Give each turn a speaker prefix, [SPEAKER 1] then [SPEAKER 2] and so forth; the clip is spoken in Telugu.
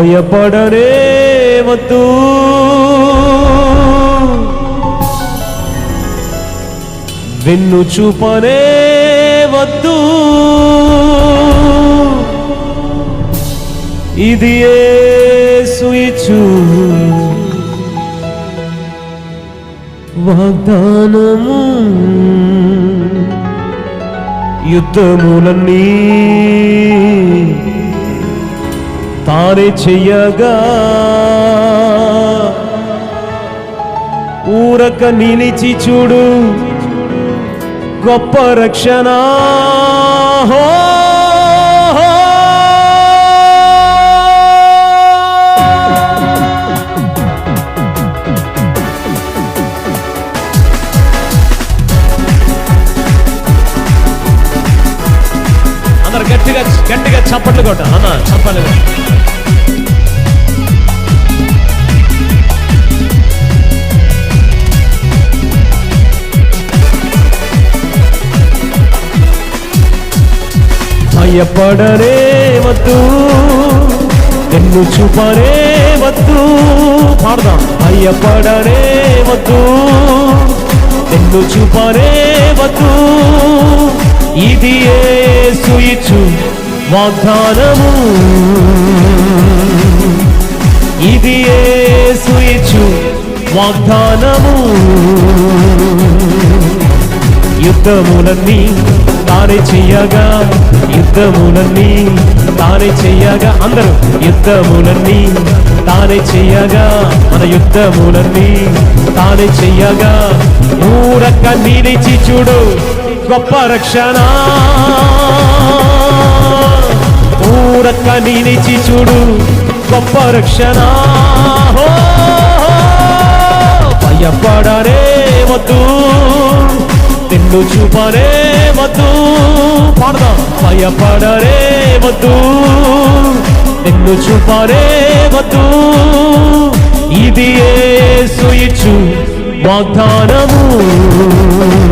[SPEAKER 1] భయపడరే వద్దు. వెన్ను చూపనే వద్దు. ఇది సుయిచు వాగ్దానము. యుద్ధములన్నీ మారే చెయ్యగా. ఊరక నిలిచి చూడు గొప్ప రక్షణ. గట్టిగా గట్టిగా చప్పట్లు కొట్ట అన్న చప్పట్లు భయపడరే వద్దు నిన్ను చూపరే వద్దు పాడదాం. భయపడరే వద్దు నిన్ను చూపరే వద్దు ఇది వాగ్దానము. ఇది సుయిచు వాగ్దానము. యుద్ధములన్నీ తానే చెయ్యగా యుద్ధములన్నీ తానే చెయ్యగా అందరూ యుద్ధములన్నీ తానే చెయ్యగా మన యుద్ధములన్నీ తానే చెయ్యగా ఊరక్క నిలిచి చూడు గొప్ప రక్షణ. నిలిచి చూడు గొప్ప రక్షణ. హో భయపడరే వద్దు నిన్ను చూపరే వద్దు. పాడదాం. భయపడరే వద్దు నిన్ను చూపరే వద్దు. ఇది ఏ సుయిచు వాగ్దానము.